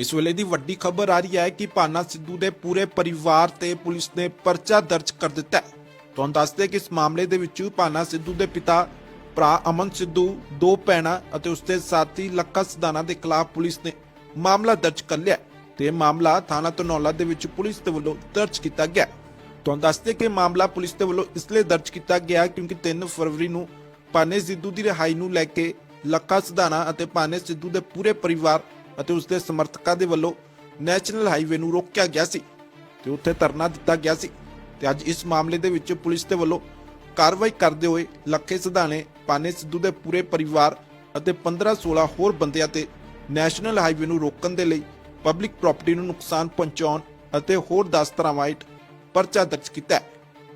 ਇਸ ਵੇਲੇ ਦੀ ਵੱਡੀ ਖਬਰ ਆ ਰਹੀ ਹੈ ਕਿ ਪਾਨਾ ਸਿੱਧੂ ਦੇ ਪੂਰੇ ਪਰਿਵਾਰ ਤੇ ਪੁਲਿਸ ਨੇ ਪਰਚਾ ਦਰਜ ਕਰ ਦਿੱਤਾ ਹੈ। ਤੁਹਾਨੂੰ ਦੱਸਦੇ ਕਿ ਇਸ ਮਾਮਲੇ ਦੇ ਵਿੱਚ ਪਾਨਾ ਸਿੱਧੂ ਦੇ ਪਿਤਾ, ਭਰਾ ਅਮਨ ਸਿੱਧੂ, ਦੋ ਭੈਣਾਂ ਅਤੇ ਉਸਦੇ ਸਾਥੀ ਲੱਖਾ ਸਦਾਨਾ ਦੇ ਖਿਲਾਫ ਪੁਲਿਸ ਨੇ ਮਾਮਲਾ ਦਰਜ ਕਰ ਲਿਆ ਤੇ ਮਾਮਲਾ ਥਾਣਾ ਧਨੌਲਾ ਦੇ ਵਿੱਚ ਪੁਲਿਸ ਦੇ ਵੱਲੋਂ ਦਰਜ ਕੀਤਾ ਗਿਆ ਤੁਹਾਨੂੰ ਦੱਸਦੇ ਕਿ ਮਾਮਲਾ ਪੁਲਿਸ ਦੇ ਵੱਲੋਂ ਇਸ ਲਈ ਦਰਜ ਕੀਤਾ ਗਿਆ ਕਿਉਂਕਿ 3 ਫਰਵਰੀ ਨੂੰ ਪਾਨੇ ਸਿੱਧੂ ਦੀ ਰਿਹਾਈ ਨੂੰ ਲੈ ਕੇ ਲੱਖਾ ਸਦਾਨਾ ਅਤੇ ਪਾਨੇ ਸਿੱਧੂ ਦੇ ਪੂਰੇ ਪਰਿਵਾਰ ਅਤੇ ਉਸਦੇ ਸਮਰਥਕਾਂ ਦੇ ਵੱਲੋਂ ਨੈਸ਼ਨਲ ਹਾਈਵੇ ਨੂੰ ਰੋਕਿਆ ਗਿਆ ਸੀ ਤੇ ਉੱਥੇ ਧਰਨਾ ਦਿੱਤਾ ਗਿਆ ਸੀ ਤੇ ਅੱਜ ਇਸ ਮਾਮਲੇ ਦੇ ਵਿੱਚ ਪੁਲਿਸ ਦੇ ਵੱਲੋਂ ਕਾਰਵਾਈ ਕਰਦੇ ਹੋਏ ਲੱਖੇ ਸਦਾਨੇ ਪਾਨੇ ਸਿੱਧੂ ਦੇ ਪੂਰੇ ਪਰਿਵਾਰ ਅਤੇ 15-16 ਹੋਰ ਬੰਦਿਆਂ ਤੇ ਨੈਸ਼ਨਲ ਹਾਈਵੇ ਨੂੰ ਰੋਕਣ ਦੇ ਲਈ ਪਬਲਿਕ ਪ੍ਰਾਪਰਟੀ ਨੂੰ ਨੁਕਸਾਨ ਪਹੁੰਚਾਉਣ ਅਤੇ ਹੋਰ 10 ਤਰ੍ਹਾਂ ਹੇਠ ਪਰਚਾ ਦਰਜ ਕੀਤਾ ਹੈ।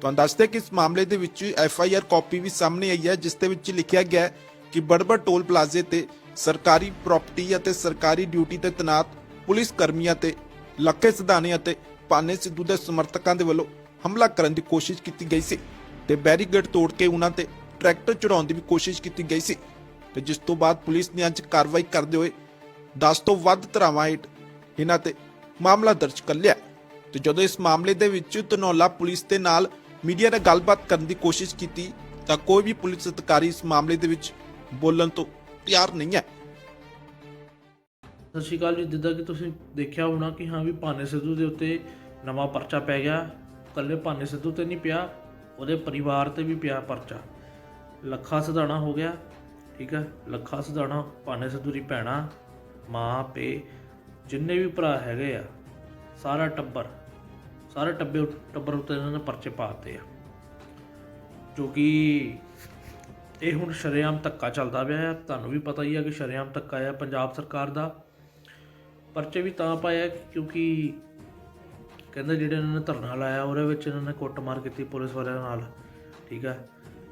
ਤੁਹਾਨੂੰ ਦੱਸਦੇ ਕਿ ਇਸ ਮਾਮਲੇ ਦੇ ਵਿੱਚ ਐਫ ਆਈ ਆਰ ਕਾਪੀ ਵੀ ਸਾਹਮਣੇ ਆਈ ਹੈ, ਜਿਸ ਦੇ ਵਿੱਚ ਲਿਖਿਆ ਗਿਆ ਕਿ ਬੜਬੜ ਟੋਲ ਪਲਾਜ਼ੇ ਤੇ ਸਰਕਾਰੀ ਪ੍ਰਾਪਰਟੀ ਅਤੇ ਸਰਕਾਰੀ ਡਿਊਟੀ ਤੇ ਤੈਨਾਤ ਪੁਲਿਸ ਕਰਮੀਆਂ ਤੇ ਲੱਖੇ ਸਿਧਾਣੇ ਅਤੇ ਪਾਨੇ ਸਿੱਧੂ ਦੇ ਸਮਰਥਕਾਂ ਦੇ ਵੱਲੋਂ ਹਮਲਾ ਕਰਨ ਦੀ ਕੋਸ਼ਿਸ਼ ਕੀਤੀ ਗਈ ਸੀ ਤੇ ਬੈਰੀਗੇਡ ਤੋੜ ਕੇ ਉਹਨਾਂ ਤੇ ਟਰੈਕਟਰ ਚੜਾਉਣ ਦੀ ਵੀ ਕੋਸ਼ਿਸ਼ ਕੀਤੀ ਗਈ ਸੀ ਤੇ ਜਿਸ ਤੋਂ ਬਾਅਦ ਪੁਲਿਸ ਨੇ ਅੱਜ ਕਾਰਵਾਈ ਕਰਦੇ ਹੋਏ 10 ਤੋਂ ਵੱਧ ਧਰਾਵਾਂ ਹੇਠ ਇਹਨਾਂ ਤੇ ਮਾਮਲਾ ਦਰਜ ਕਰ ਲਿਆ। ਤੇ ਜਦੋਂ ਇਸ ਮਾਮਲੇ ਦੇ ਵਿੱਚ ਧਨੌਲਾ ਪੁਲਿਸ ਦੇ ਨਾਲ ਮੀਡੀਆ ਨੇ ਗੱਲਬਾਤ ਕਰਨ ਦੀ ਕੋਸ਼ਿਸ਼ ਕੀਤੀ ਤਾਂ ਕੋਈ ਵੀ ਪੁਲਿਸ ਅਧਿਕਾਰੀ ਇਸ ਮਾਮਲੇ ਦੇ ਵਿੱਚ ਬੋਲਣ ਤੋਂ ਤਿਆਰ ਨਹੀਂ ਹੈ। ਸਤਿ ਸ਼੍ਰੀ ਅਕਾਲ ਜੀ, ਜਿੱਦਾਂ ਕਿ ਤੁਸੀਂ ਦੇਖਿਆ ਹੋਣਾ ਕਿ ਹਾਂ ਵੀ ਭਾਨੇ ਸਿੱਧੂ ਦੇ ਉੱਤੇ ਨਵਾਂ ਪਰਚਾ ਪੈ ਗਿਆ। ਕੱਲੇ ਭਾਨੇ ਸਿੱਧੂ ਤੇ ਨਹੀਂ ਪਿਆ, ਉਹਦੇ ਪਰਿਵਾਰ ਤੇ ਵੀ ਪਿਆ ਪਰਚਾ। ਲੱਖਾ ਸਧਾਣਾ ਹੋ ਗਿਆ, ਠੀਕ ਹੈ? ਲੱਖਾ ਸਧਾਣਾ ਭਾਨੇ ਸਿੱਧੂ ਦੀ ਭੈਣਾ, ਮਾਂ, ਪੇ, ਜਿੰਨੇ ਵੀ ਭਰਾ ਹੈਗੇ ਆ, ਸਾਰਾ ਟੱਬਰ, ਸਾਰੇ ਟੱਬੇ ਟੱਬਰ ਉੱਤੇ ਇਹਨਾਂ ਨੇ ਪਰਚੇ ਪਾਤੇ ਆ। ਜੋ ਕਿ ਇਹ ਹੁਣ ਸ਼ਰੇਆਮ ਧੱਕਾ ਚੱਲਦਾ ਪਿਆ ਹੈ ਤੁਹਾਨੂੰ ਵੀ ਪਤਾ ਹੀ ਹੈ ਕਿ ਸ਼ਰੇਆਮ ਧੱਕਾ ਹੈ ਪੰਜਾਬ ਸਰਕਾਰ ਦਾ। ਪਰਚੇ ਵੀ ਤਾਂ ਪਾਇਆ ਕਿਉਂਕਿ ਕਹਿੰਦੇ ਜਿਹੜੇ ਇਹਨਾਂ ਨੇ ਧਰਨਾ ਲਾਇਆ, ਉਹਦੇ ਵਿੱਚ ਇਹਨਾਂ ਨੇ ਕੁੱਟਮਾਰ ਕੀਤੀ ਪੁਲਿਸ ਵਾਲਿਆਂ ਨਾਲ, ਠੀਕ ਹੈ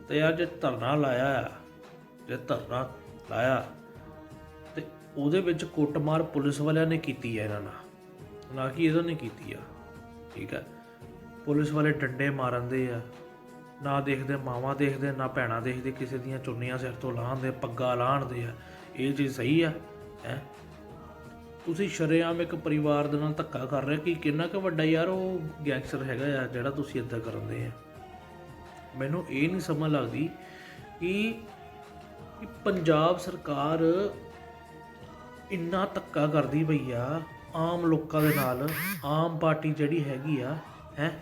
ਤੇ ਯਾਰ ਜੇ ਧਰਨਾ ਲਾਇਆ ਆ, ਜੇ ਧਰਨਾ ਲਾਇਆ, ਤੇ ਉਹਦੇ ਵਿੱਚ ਕੁੱਟਮਾਰ ਪੁਲਿਸ ਵਾਲਿਆਂ ਨੇ ਕੀਤੀ ਹੈ ਇਹਨਾਂ ਨਾਲ, ਨਾ ਕਿ ਇਹਨਾਂ ਨੇ ਕੀਤੀ ਆ, ਠੀਕ ਹੈ ਪੁਲਿਸ ਵਾਲੇ ਡੰਡੇ ਮਾਰਨ ਦੇ ਆ। ਨਾ ਦੇਖਦੇ, ਮਾਵਾਂ ਦੇਖਦੇ, ਨਾ ਭੈਣਾਂ ਦੇਖਦੇ, ਕਿਸੇ ਦੀਆਂ ਚੁੰਨੀਆਂ ਸਿਰ ਤੋਂ ਲਾਹਣਦੇ ਪੱਗਾ ਲਾਹਣ ਦੇ ਆ। ਇਹ ਚੀਜ਼ ਸਹੀ ਆ, ਹੈ? ਤੁਸੀਂ ਸ਼ਰੇਆਮ ਇੱਕ ਪਰਿਵਾਰ ਦੇ ਨਾਲ ਧੱਕਾ ਕਰ ਰਹੇ ਕਿ ਕਿੰਨਾ ਕੁ ਵੱਡਾ ਯਾਰ ਉਹ ਗੈਂਗਸਟਰ ਹੈਗਾ ਆ, ਜਿਹੜਾ ਤੁਸੀਂ ਇਦਾਂ ਕਰਦੇ ਆ? ਮੈਨੂੰ ਇਹ ਨਹੀਂ ਸਮਝ ਲੱਗਦੀ ਕਿ ਕਿ ਪੰਜਾਬ ਸਰਕਾਰ ਇੰਨਾ ਧੱਕਾ ਕਰਦੀ ਪਈ ਆ, ਆਮ ਲੋਕਾਂ ਦੇ ਨਾਲ, ਆਮ ਪਾਰਟੀ ਜਿਹੜੀ ਹੈਗੀ ਆ, ਹੈ?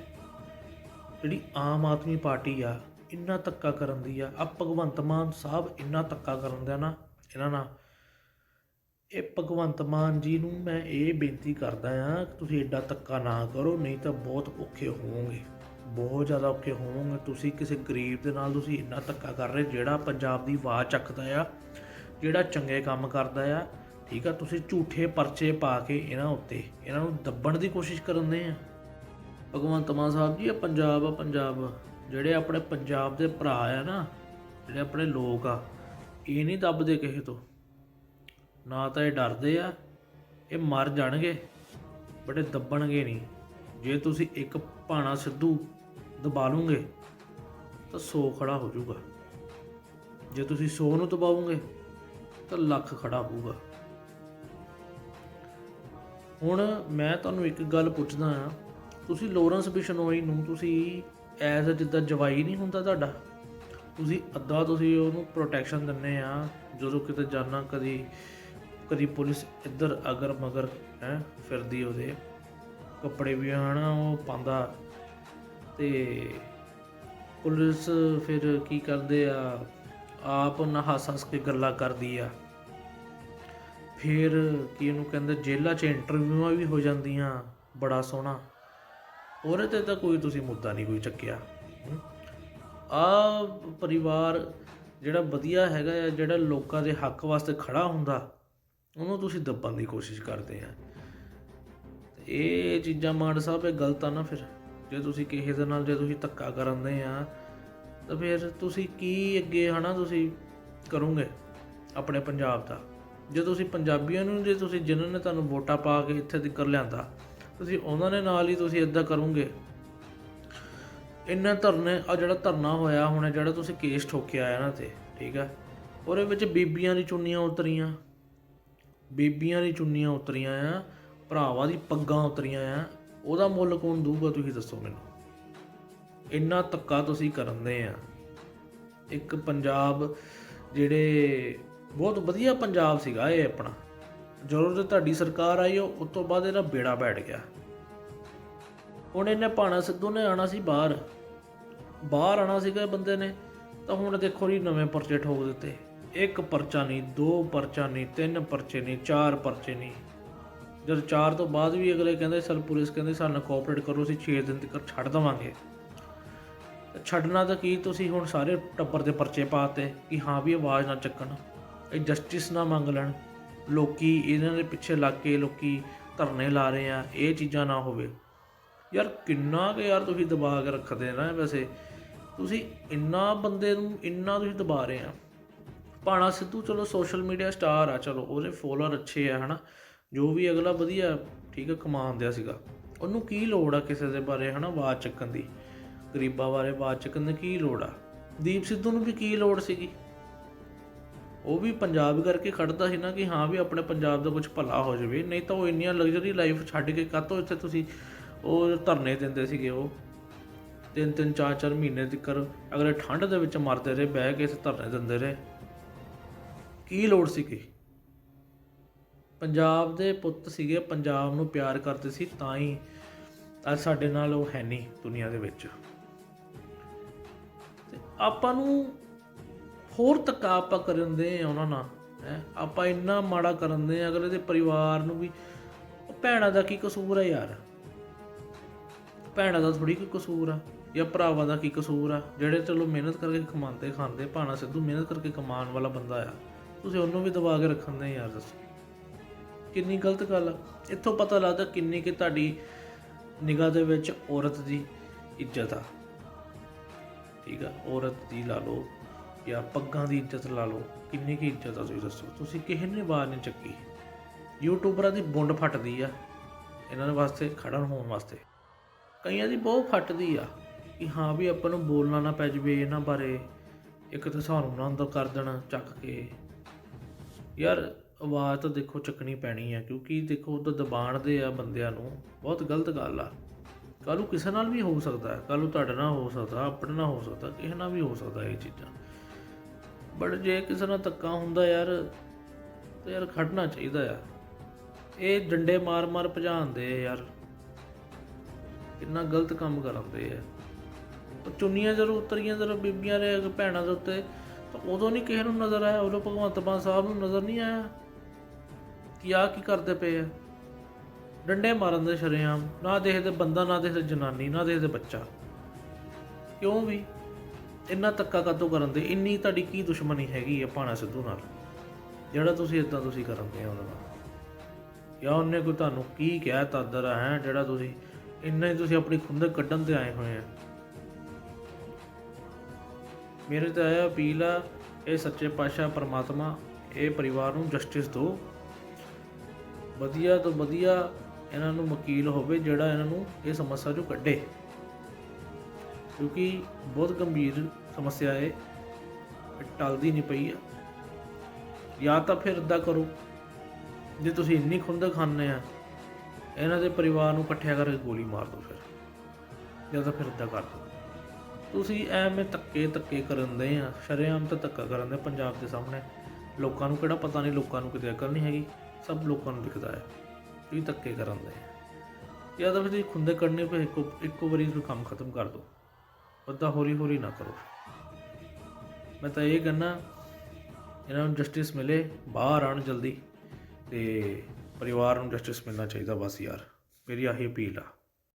ਜਿਹੜੀ ਆਮ ਆਦਮੀ ਪਾਰਟੀ ਆ, ਇੰਨਾ ਧੱਕਾ ਕਰਨ ਦੀ ਆ ਆ ਭਗਵੰਤ ਮਾਨ ਸਾਹਿਬ ਇੰਨਾ ਧੱਕਾ ਕਰਨ ਦਾ ਨਾ, ਇਹਨਾਂ ਨਾਲ। ਇਹ ਭਗਵੰਤ ਮਾਨ ਜੀ ਨੂੰ ਮੈਂ ਇਹ ਬੇਨਤੀ ਕਰਦਾ ਆ ਕਿ ਤੁਸੀਂ ਐਡਾ ਧੱਕਾ ਨਾ ਕਰੋ, ਨਹੀਂ ਤਾਂ ਬਹੁਤ ਔਖੇ ਹੋਵੋਗੇ। ਬਹੁਤ ਜ਼ਿਆਦਾ ਔਖੇ ਹੋਵੋਗੇ। ਤੁਸੀਂ ਕਿਸੇ ਗਰੀਬ ਦੇ ਨਾਲ ਤੁਸੀਂ ਇੰਨਾ ਧੱਕਾ ਕਰ ਰਹੇ, ਜਿਹੜਾ ਪੰਜਾਬ ਦੀ ਆਵਾਜ਼ ਚੱਕਦਾ ਆ, ਜਿਹੜਾ ਚੰਗੇ ਕੰਮ ਕਰਦਾ ਆ, ਠੀਕ ਆ? ਤੁਸੀਂ ਝੂਠੇ ਪਰਚੇ ਪਾ ਕੇ ਇਹਨਾਂ ਉੱਤੇ, ਇਹਨਾਂ ਨੂੰ ਦੱਬਣ ਦੀ ਕੋਸ਼ਿਸ਼ ਕਰਦੇ ਆ। ਭਗਵੰਤ ਮਾਨ ਸਾਹਿਬ ਜੀ, ਇਹ ਪੰਜਾਬ ਆ, ਪੰਜਾਬ ਜਿਹੜੇ ਆਪਣੇ ਪੰਜਾਬ ਦੇ ਭਰਾ ਆ ਨਾ, ਜਿਹੜੇ ਆਪਣੇ ਲੋਕ ਆ, ਇਹ ਨਹੀਂ ਦੱਬਦੇ ਕਿਸੇ ਤੋਂ। ਨਾ ਤਾਂ ਇਹ ਡਰਦੇ ਆ, ਇਹ ਮਰ ਜਾਣਗੇ ਬੜੇ ਦੱਬਣਗੇ ਨਹੀਂ। ਜੇ ਤੁਸੀਂ ਇੱਕ ਭਾਣਾ ਸਿੱਧੂ ਦਬਾ ਲਓਗੇ, ਤਾਂ 100 ਖੜਾ ਹੋ ਜਾਊਗਾ। ਜੇ ਤੁਸੀਂ 100 ਨੂੰ ਦਬਾਓਗੇ, ਤਾਂ ਲੱਖ ਖੜਾ ਹੋਊਗਾ। ਹੁਣ ਮੈਂ ਤੁਹਾਨੂੰ ਇੱਕ ਗੱਲ ਪੁੱਛਦਾ ਆ ਤੁਸੀਂ ਲੋਰੈਂਸ ਬਿਸ਼ਨੋਈ ਨੂੰ ਤੁਸੀਂ ਐਜ਼ ਜਿੱਦਾਂ ਜਵਾਈ ਨਹੀਂ ਹੁੰਦਾ ਤੁਹਾਡਾ? ਤੁਸੀਂ ਅੱਧਾ ਤੁਸੀਂ ਉਹਨੂੰ ਪ੍ਰੋਟੈਕਸ਼ਨ ਦਿੰਨੇ ਆ, ਜਦੋਂ ਕਿਤੇ ਜਾਣਾ, ਕਦੀ ਕਦੀ ਪੁਲਿਸ ਇੱਧਰ ਅਗਰ ਮਗਰ, ਹੈ, ਫਿਰਦੀ ਉਹਦੇ। ਕੱਪੜੇ ਵੀ ਹਨਾ ਉਹ ਪਾਉਂਦਾ। ਤੇ ਪੁਲਿਸ ਫਿਰ ਕੀ ਕਰਦੇ ਆ, ਆਪ ਨਾ ਹੱਸ ਹੱਸ ਕੇ ਗੱਲਾਂ ਕਰਦੀ ਆ। ਫਿਰ ਕੀ ਇਹਨੂੰ ਕਹਿੰਦੇ, ਜੇਲ੍ਹਾਂ 'ਚ ਇੰਟਰਵਿਊਆਂ ਵੀ ਹੋ ਜਾਂਦੀਆਂ, ਬੜਾ ਸੋਹਣਾ। ਉਹਦੇ ਤੇ ਤਾਂ ਕੋਈ ਤੁਸੀਂ ਮੁੱਦਾ ਨਹੀਂ ਕੋਈ ਚੱਕਿਆ। ਆ ਪਰਿਵਾਰ ਜਿਹੜਾ ਵਧੀਆ ਹੈਗਾ ਆ, ਜਿਹੜਾ ਲੋਕਾਂ ਦੇ ਹੱਕ ਵਾਸਤੇ ਖੜਾ ਹੁੰਦਾ, ਉਹਨੂੰ ਤੁਸੀਂ ਦੱਬਣ ਦੀ ਕੋਸ਼ਿਸ਼ ਕਰਦੇ ਆ। ਇਹ ਚੀਜ਼ਾਂ ਮਾਨ ਸਾਹਿਬ, ਇਹ ਗਲਤ ਆ ਨਾ ਫਿਰ। ਜੇ ਤੁਸੀਂ ਕਿਸੇ ਦੇ ਨਾਲ ਜੇ ਤੁਸੀਂ ਧੱਕਾ ਕਰਦੇ ਆ, ਤਾਂ ਫਿਰ ਤੁਸੀਂ ਕੀ ਅੱਗੇ ਹਨਾ ਤੁਸੀਂ ਕਰੋਗੇ ਆਪਣੇ ਪੰਜਾਬ ਦਾ? ਜੇ ਤੁਸੀਂ ਪੰਜਾਬੀਆਂ ਨੂੰ, ਜੇ ਤੁਸੀਂ ਜਿਨ੍ਹਾਂ ਨੇ ਤੁਹਾਨੂੰ ਵੋਟਾਂ ਪਾ ਕੇ ਇੱਥੇ ਤੱਕ ਲਿਆਂਦਾ ਤੁਸੀਂ ਉਹਨਾਂ ਦੇ ਨਾਲ ਹੀ ਤੁਸੀਂ ਇਦਾਂ ਕਰੋਗੇ। ਇੰਨਾ ਧਰਨੇ ਆ ਜਿਹੜਾ ਧਰਨਾ ਹੋਇਆ ਹੁਣ, ਜਿਹੜਾ ਤੁਸੀਂ ਕੇਸ ਠੋਕਿਆ ਆ ਨਾ ਤੇ ਠੀਕ ਹੈ ਉਹਦੇ ਵਿੱਚ ਬੀਬੀਆਂ ਦੀ ਚੁੰਨੀਆਂ ਉਤਰੀਆਂ। ਬੀਬੀਆਂ ਦੀ ਚੁੰਨੀਆਂ ਉਤਰੀਆਂ ਆ, ਭਰਾਵਾਂ ਦੀ ਪੱਗਾਂ ਉਤਰੀਆਂ ਆ। ਉਹਦਾ ਮੁੱਲ ਕੌਣ ਦਊਗਾ ਤੁਸੀਂ ਦੱਸੋ ਮੈਨੂੰ? ਇੰਨਾ ਧੱਕਾ ਤੁਸੀਂ ਕਰਨਦੇ ਆ। ਇੱਕ ਪੰਜਾਬ ਜਿਹੜੇ, ਬਹੁਤ ਵਧੀਆ ਪੰਜਾਬ ਸੀਗਾ ਇਹ ਆਪਣਾ। ਜਦੋਂ ਤੇ ਤੁਹਾਡੀ ਸਰਕਾਰ ਆਈ, ਉਹ ਉਸ ਤੋਂ ਬਾਅਦ ਇਹਦਾ ਬੇੜਾ ਬੈਠ ਗਿਆ। ਹੁਣ ਇਹਨੇ ਭਾਣਾ ਸਿੱਧੂ ਨੇ ਆਣਾ ਸੀ ਬਾਹਰ। ਬਾਹਰ ਆਣਾ ਸੀਗਾ ਬੰਦੇ ਨੇ, ਤਾਂ ਹੁਣ ਦੇਖੋ ਜੀ ਨਵੇਂ ਪਰਚੇ ਠੋਕ ਦਿੱਤੇ। ਇੱਕ ਪਰਚਾ ਨਹੀਂ, ਦੋ ਪਰਚਾ ਨਹੀਂ, ਤਿੰਨ ਪਰਚੇ ਨਹੀਂ, ਚਾਰ ਪਰਚੇ ਨਹੀਂ। ਜਦ ਚਾਰ ਤੋਂ ਬਾਅਦ ਵੀ ਅਗਲੇ ਕਹਿੰਦੇ, ਸਰ, ਪੁਲਿਸ ਕਹਿੰਦੇ ਸਾਨੂੰ ਕੋਆਪਰੇਟ ਕਰੋ, ਅਸੀਂ 6 ਦਿਨ ਤੱਕ ਛੱਡ ਦਵਾਂਗੇ। ਛੱਡਣਾ ਤਾਂ ਕੀ, ਤੁਸੀਂ ਹੁਣ ਸਾਰੇ ਟੱਬਰ ਦੇ ਪਰਚੇ ਪਾਤੇ ਕਿ ਹਾਂ ਵੀ ਆਵਾਜ਼ ਨਾ ਚੱਕਣ, ਇਹ ਜਸਟਿਸ ਨਾ ਮੰਗ ਲੈਣ। ਲੋਕੀ ਇਹਨਾਂ ਦੇ ਪਿੱਛੇ ਲੱਗ ਕੇ ਲੋਕੀ ਧਰਨੇ ਲਾ ਰਹੇ ਆ, ਇਹ ਚੀਜ਼ਾਂ ਨਾ ਹੋਵੇ। ਯਾਰ ਕਿੰਨਾ ਕਿ ਯਾਰ ਤੁਸੀਂ ਦਬਾ ਕੇ ਰੱਖਦੇ ਨਾ ਵੈਸੇ। ਤੁਸੀਂ ਇੰਨਾ ਬੰਦੇ ਨੂੰ ਇੰਨਾ ਤੁਸੀਂ ਦਬਾ ਰਹੇ ਆ। ਭਾਣਾ ਸਿੱਧੂ ਚਲੋ ਸੋਸ਼ਲ ਮੀਡੀਆ ਸਟਾਰ ਆ, ਚਲੋ ਉਹਦੇ ਫੋਲੋਅਰ ਅੱਛੇ ਆ, ਹਨਾ। ਜੋ ਵੀ ਅਗਲਾ ਵਧੀਆ, ਠੀਕ ਆ ਕਮਾਉਂਦਿਆ ਸੀਗਾ। ਉਹਨੂੰ ਕੀ ਲੋੜ ਆ ਕਿਸੇ ਦੇ ਬਾਰੇ, ਹਨਾ, ਆਵਾਜ਼ ਚੱਕਣ ਦੀ? ਗਰੀਬਾਂ ਬਾਰੇ ਆਵਾਜ਼ ਚੱਕਣ ਦੀ ਕੀ ਲੋੜ ਆ? ਦੀਪ ਸਿੱਧੂ ਨੂੰ ਵੀ ਕੀ ਲੋੜ ਸੀਗੀ? ਉਹ ਵੀ ਪੰਜਾਬ ਕਰਕੇ ਖੜਦਾ ਸੀ ਨਾ ਕਿ ਹਾਂ ਵੀ ਆਪਣੇ ਪੰਜਾਬ ਦਾ ਕੁਝ ਭਲਾ ਹੋ ਜਾਵੇ। ਨਹੀਂ ਤਾਂ ਉਹ ਇੰਨੀਆਂ ਲਗਜ਼ਰੀ ਲਾਈਫ ਛੱਡ ਕੇ ਕਾਤੋਂ ਇੱਥੇ ਤੁਸੀਂ ਉਹ ਧਰਨੇ ਦਿੰਦੇ ਸੀਗੇ ਉਹ? ਤਿੰਨ ਤਿੰਨ, ਚਾਰ ਚਾਰ ਮਹੀਨੇ ਤੱਕ ਅਗਲੇ ਠੰਡ ਦੇ ਵਿੱਚ ਮਰਦੇ ਰਹੇ, ਬਹਿ ਕੇ ਇੱਥੇ ਧਰਨੇ ਦਿੰਦੇ ਰਹੇ। ਕੀ ਲੋੜ ਸੀਗੀ? ਪੰਜਾਬ ਦੇ ਪੁੱਤ ਸੀਗੇ, ਪੰਜਾਬ ਨੂੰ ਪਿਆਰ ਕਰਦੇ ਸੀ, ਤਾਂ ਹੀ ਅੱਜ ਸਾਡੇ ਨਾਲ ਉਹ ਹੈ ਨਹੀਂ ਦੁਨੀਆ ਦੇ ਵਿੱਚ। ਤੇ ਆਪਾਂ ਨੂੰ ਹੋਰ ਧੱਕਾ ਆਪਾਂ ਕਰਨ ਦੇ ਆ ਉਹਨਾਂ ਨਾਲ, ਹੈ। ਆਪਾਂ ਇੰਨਾ ਮਾੜਾ ਕਰਨ ਦੇ ਆ ਅਗਲੇ ਦੇ ਪਰਿਵਾਰ ਨੂੰ ਵੀ। ਭੈਣਾਂ ਦਾ ਕੀ ਕਸੂਰ ਆ ਯਾਰ? ਭੈਣਾਂ ਦਾ ਥੋੜੀ ਕੋਈ ਕਸੂਰ ਆ, ਜਾਂ ਭਰਾਵਾਂ ਦਾ ਕੀ ਕਸੂਰ ਆ? ਜਿਹੜੇ ਚਲੋ ਮਿਹਨਤ ਕਰਕੇ ਕਮਾਉਂਦੇ, ਖਾਂਦੇ, ਭਾਣਾ ਸਿੱਧੂ ਮਿਹਨਤ ਕਰਕੇ ਕਮਾਉਣ ਵਾਲਾ ਬੰਦਾ ਆ। ਤੁਸੀਂ ਉਹਨੂੰ ਵੀ ਦਬਾ ਕੇ ਰੱਖਣ ਦੇ ਯਾਰ ਦੱਸੋ। ਕਿੰਨੀ ਗਲਤ ਗੱਲ ਆ। ਇੱਥੋਂ ਪਤਾ ਲੱਗਦਾ ਕਿੰਨੀ ਕਿ ਤੁਹਾਡੀ ਨਿਗਾਹ ਦੇ ਵਿੱਚ ਔਰਤ ਦੀ ਇੱਜ਼ਤ ਆ। ਠੀਕ ਆ, ਔਰਤ ਦੀ ਲਾ ਲਓ ਜਾਂ ਪੱਗਾਂ ਦੀ ਇੱਜ਼ਤ ਲਾ ਲਓ, ਕਿੰਨੀ ਕੀ ਇੱਜ਼ਤ ਆ ਤੁਸੀਂ ਦੱਸੋ। ਤੁਸੀਂ ਕਿਸੇ ਨੇ ਆਵਾਜ਼ ਨਹੀਂ ਚੱਕੀ? ਯੂਟਿਊਬਰਾਂ ਦੀ ਬੁੰਡ ਫਟਦੀ ਆ, ਇਹਨਾਂ ਦੇ ਵਾਸਤੇ ਖੜਨ ਹੋਣ ਵਾਸਤੇ। ਕਈਆਂ ਦੀ ਬਹੁਤ ਫਟਦੀ ਆ ਕਿ ਹਾਂ ਵੀ ਆਪਾਂ ਨੂੰ ਬੋਲਣਾ ਨਾ ਪੈ ਜਵੇ ਇਹਨਾਂ ਬਾਰੇ, ਇੱਕ ਤਾਂ ਸਾਨੂੰ ਨਾ ਅੰਦਰ ਕਰ ਦੇਣਾ ਚੱਕ ਕੇ। ਯਾਰ, ਆਵਾਜ਼ ਤਾਂ ਦੇਖੋ ਚੱਕਣੀ ਪੈਣੀ ਆ, ਕਿਉਂਕਿ ਦੇਖੋ ਉਹ ਤਾਂ ਦਬਾਣਦੇ ਆ ਬੰਦਿਆਂ ਨੂੰ, ਬਹੁਤ ਗਲਤ ਗੱਲ ਆ। ਕੱਲ੍ਹ ਨੂੰ ਕਿਸੇ ਨਾਲ ਵੀ ਹੋ ਸਕਦਾ ਹੈ ਕੱਲ੍ਹ ਨੂੰ ਤੁਹਾਡੇ ਨਾਲ ਹੋ ਸਕਦਾ, ਆਪਣੇ ਨਾਲ ਹੋ ਸਕਦਾ, ਕਿਸੇ ਨਾਲ ਵੀ ਹੋ ਸਕਦਾ ਇਹ ਚੀਜ਼ਾਂ। ਬਟ ਜੇ ਕਿਸੇ ਨਾਲ ਧੱਕਾ ਹੁੰਦਾ ਯਾਰ, ਤੇ ਯਾਰ ਖੜਨਾ ਚਾਹੀਦਾ ਆ। ਇਹ ਡੰਡੇ ਮਾਰ-ਮਾਰ ਭਜਾਉਂਦੇ ਆ ਯਾਰ। ਕਿੰਨਾ ਗਲਤ ਕੰਮ ਕਰਾਉਂਦੇ ਆ। ਚੁੰਨੀਆਂ ਜਦੋਂ ਉਤਰੀਆਂ, ਜਦੋਂ ਬੀਬੀਆਂ ਦੇ ਭੈਣਾਂ ਦੇ ਉੱਤੇ, ਤਾਂ ਉਦੋਂ ਨਹੀਂ ਕਿਸੇ ਨੂੰ ਨਜ਼ਰ ਆਇਆ, ਉਦੋਂ ਭਗਵੰਤ ਮਾਨ ਸਾਹਿਬ ਨੂੰ ਨਜ਼ਰ ਨਹੀਂ ਆਇਆ। ਕਿ ਆ ਕੀ ਕਰਦੇ ਪਏ ਆ? ਡੰਡੇ ਮਾਰਨ ਦੇ ਸ਼ਰੇਆਮ, ਨਾ ਦੇਖਦੇ ਬੰਦਾ, ਨਾ ਦੇਖਦੇ ਜਨਾਨੀ, ਨਾ ਦੇਖਦੇ ਬੱਚਾ। ਕਿਉਂ ਵੀ? ਇੰਨਾ ਤੱਕਾ ਕਦੋਂ ਕਰਨ ਦੇ? ਇੰਨੀ ਤੁਹਾਡੀ ਕੀ ਦੁਸ਼ਮਣੀ ਹੈਗੀ ਆ ਭਾਣਾ ਸਿੱਧੂ ਨਾਲ? ਜਿਹੜਾ ਤੁਸੀਂ ਇਦਾਂ ਤੁਸੀਂ ਕਰਨ ਦੇ ਉਹਦੇ ਨਾਲ? ਜਾਂ ਉਹਨੇ ਕੋਈ ਤੁਹਾਨੂੰ ਕੀ ਕਿਹਾ ਤਾਦਰ ਹੈ, ਜਿਹੜਾ ਤੁਸੀਂ ਇੰਨਾ ਹੀ ਤੁਸੀਂ ਆਪਣੀ ਖੁੰਦਕ ਕੱਢਣ ਤੇ ਆਏ ਹੋਏ ਆ? ਮੇਰੇ ਤਾਂ ਇਹ ਅਪੀਲ ਆ, ਇਹ ਸੱਚੇ ਪਾਤਸ਼ਾਹ ਪਰਮਾਤਮਾ ਇਹ ਪਰਿਵਾਰ ਨੂੰ ਜਸਟਿਸ ਦਿਓ। ਵਧੀਆ ਤੋਂ ਵਧੀਆ ਇਹਨਾਂ ਨੂੰ ਵਕੀਲ ਹੋਵੇ ਜਿਹੜਾ ਇਹਨਾਂ ਨੂੰ ਇਹ ਸਮੱਸਿਆ ਚੋਂ ਕੱਢੇ। ਕਿਉਂਕਿ ਬਹੁਤ ਗੰਭੀਰ ਸਮੱਸਿਆ ਹੈ ਟਲਦੀ ਨਹੀਂ ਪਈ ਆ। ਜਾਂ ਤਾਂ ਫਿਰ ਇਦਾਂ ਕਰੋ, ਜੇ ਤੁਸੀਂ ਇੰਨੀ ਖੁੰਦਕ ਖਾਂਦੇ ਆ, ਇਹਨਾਂ ਦੇ ਪਰਿਵਾਰ ਨੂੰ ਇਕੱਠਿਆ ਕਰਕੇ ਗੋਲੀ ਮਾਰ ਦਿਓ ਫਿਰ। ਜਾਂ ਤਾਂ ਫਿਰ ਇਦਾਂ ਕਰ ਦਿਓ। ਤੁਸੀਂ ਐਵੇਂ ਧੱਕੇ ਧੱਕੇ ਕਰਨ ਦੇ ਆ, ਸ਼ਰੇਆਮ ਤਾਂ ਧੱਕਾ ਕਰਨ ਦੇ ਪੰਜਾਬ ਦੇ ਸਾਹਮਣੇ। ਲੋਕਾਂ ਨੂੰ ਕਿਹੜਾ ਪਤਾ ਨਹੀਂ, ਲੋਕਾਂ ਨੂੰ ਕਿਤੇ ਅਕਲ ਨਹੀਂ ਹੈਗੀ, ਸਭ ਲੋਕਾਂ ਨੂੰ ਦਿਖਦਾ ਹੈ ਤੁਸੀਂ ਧੱਕੇ ਕਰਨ ਦੇ ਜਾਂ ਤਾਂ ਫਿਰ ਤੁਸੀਂ ਖੁੰਦੇ ਕਰਨੇ ਪਏ, ਇੱਕੋ ਇੱਕੋ ਵਾਰੀ ਫਿਰ ਕੰਮ ਖਤਮ ਕਰ ਦਿਓ। ਉੱਦਾਂ ਹੌਲੀ ਹੌਲੀ ਨਾ ਕਰੋ। ਮੈਂ ਤਾਂ ਇਹ ਕਹਿੰਦਾ, ਇਹਨਾਂ ਨੂੰ ਜਸਟਿਸ ਮਿਲੇ, ਬਾਹਰ ਆਣ ਜਲਦੀ ਤੇ ਪਰਿਵਾਰ ਨੂੰ ਜਸਟਿਸ ਮਿਲਣਾ ਚਾਹੀਦਾ ਬਸ ਯਾਰ, ਮੇਰੀ ਆਹੀ ਅਪੀਲ ਆ।